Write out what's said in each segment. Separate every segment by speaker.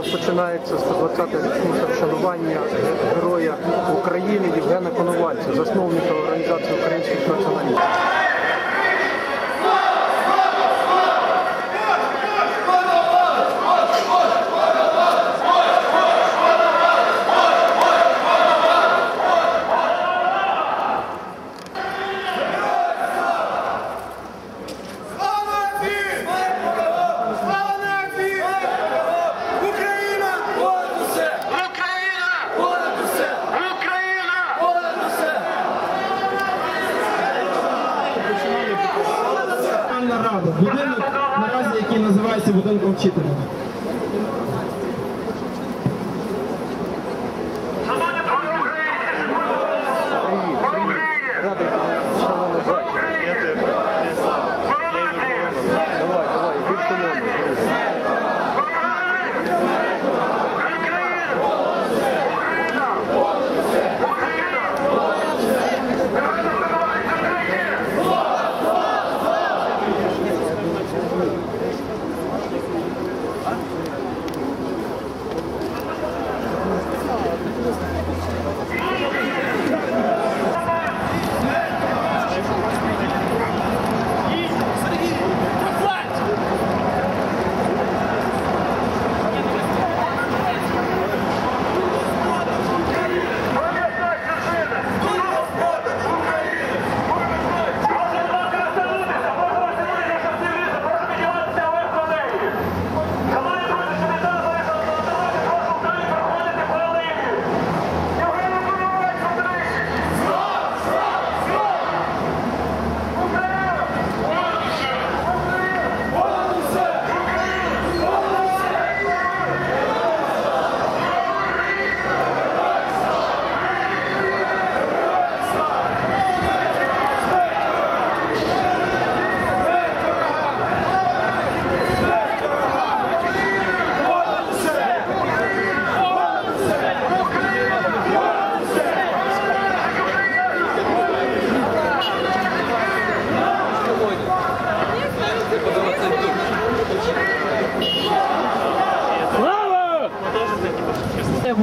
Speaker 1: Починається 120-та річниця вшанування героя України Євгена Коновальця, засновника організації українських націоналістів.
Speaker 2: Слава нації! Слава нації! Україна! Понад усе! Україна! Понад усе! Україна! Понад усе!
Speaker 3: Національна рада, будинок наразі, який будинком вчителя.
Speaker 1: Привіт, привіт. Радий шановне бачити. Давай, давай, більше номер.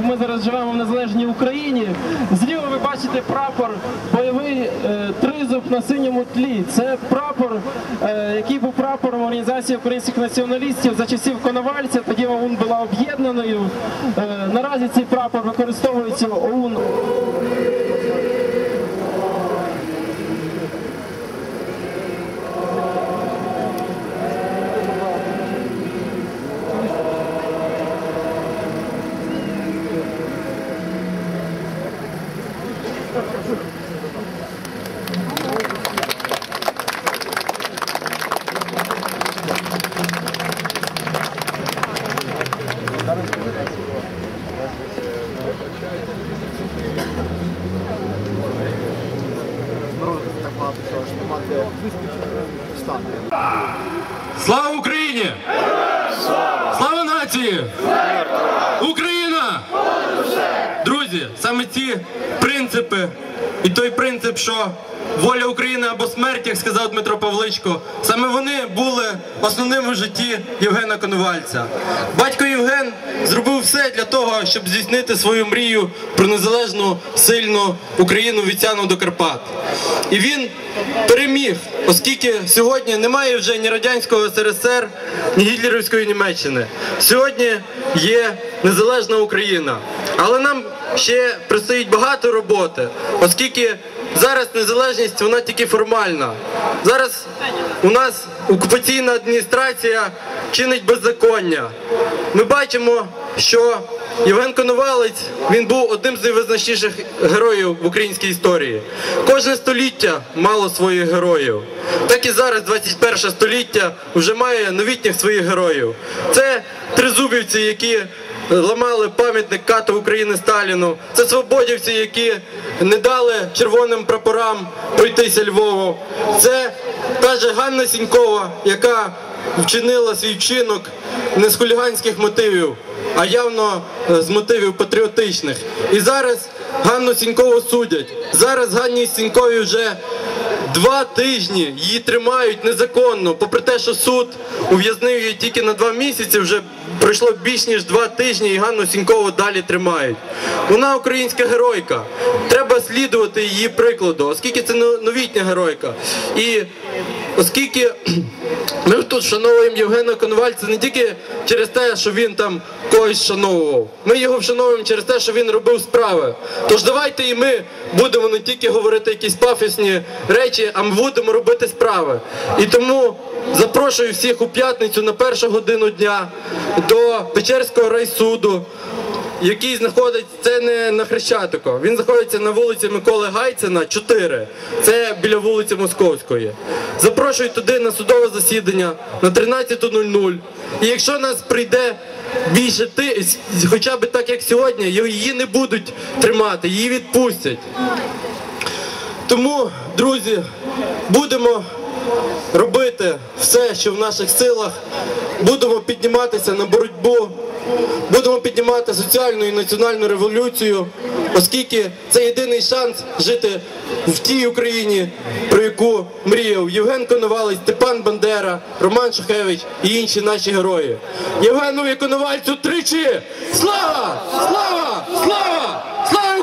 Speaker 3: Ми зараз живемо в незалежній Україні. Зліва ви бачите прапор, бойовий е, тризуб на синьому тлі. Це прапор, е, який був прапором організації українських націоналістів за часів Коновальця. Тоді ОУН була об'єднаною. Е, наразі цей прапор використовується ОУН
Speaker 4: Слава Україні! Слава нації! Україна! Друзі, саме ці принципи і той принцип, що воля України або смерть, як сказав Дмитро Павличко, саме вони були основним у житті Євгена Коновальця. Батько Євген зробив все для того, щоб здійснити свою мрію про незалежну сильну Україну від Сяну до Карпат. І він переміг, оскільки сьогодні немає вже ні радянського СРСР, ні гітлерівської Німеччини. Сьогодні є незалежна Україна. Але нам ще предстоїть багато роботи, оскільки зараз незалежність вона тільки формальна. Зараз у нас окупаційна адміністрація чинить беззаконня. Ми бачимо, що Євген Коновалець він був одним з найвизначніших героїв в українській історії. Кожне століття мало своїх героїв. Так і зараз, 21 століття, вже має новітніх своїх героїв. Це тризубівці, які ламали пам'ятник кату України Сталіну. Це свободівці, які не дали червоним прапорам пройтися Львову. Це та же Ганна Сінькова, яка вчинила свій вчинок не з хуліганських мотивів, а явно е, з мотивів патріотичних. І зараз Ганну Сінькову судять. Зараз Ганні Сінькові вже два тижні її тримають незаконно, попри те, що суд ув'язнив її тільки на два місяці, вже пройшло більш ніж два тижні, і Ганну Сінькову далі тримають. Вона українська геройка. Треба слідувати її прикладу, оскільки це но- новітня геройка. І оскільки ми тут вшановуємо Євгена Коновальця не тільки через те, що він там когось вшановував. Ми його вшановуємо через те, що він робив справи. Тож давайте і ми будемо не тільки говорити якісь пафосні речі, а ми будемо робити справи. І тому запрошую всіх у п'ятницю на першу годину дня до Печерського райсуду який знаходиться це не на Хрещатику. Він знаходиться на вулиці Миколи Гайцена, 4. Це біля вулиці Московської. Запрошую туди на судове засідання на 13.00. І якщо нас прийде більше ти, хоча б так як сьогодні, її не будуть тримати, її відпустять. Тому, друзі, будемо робити все, що в наших силах, будемо підніматися на боротьбу, будемо піднімати соціальну і національну революцію, оскільки це єдиний шанс жити в тій Україні, про яку мріяв Євген Коновалець, Степан Бандера, Роман Шухевич і інші наші герої. Євгену Коновальцю тричі! Слава! Слава! Слава! Слава!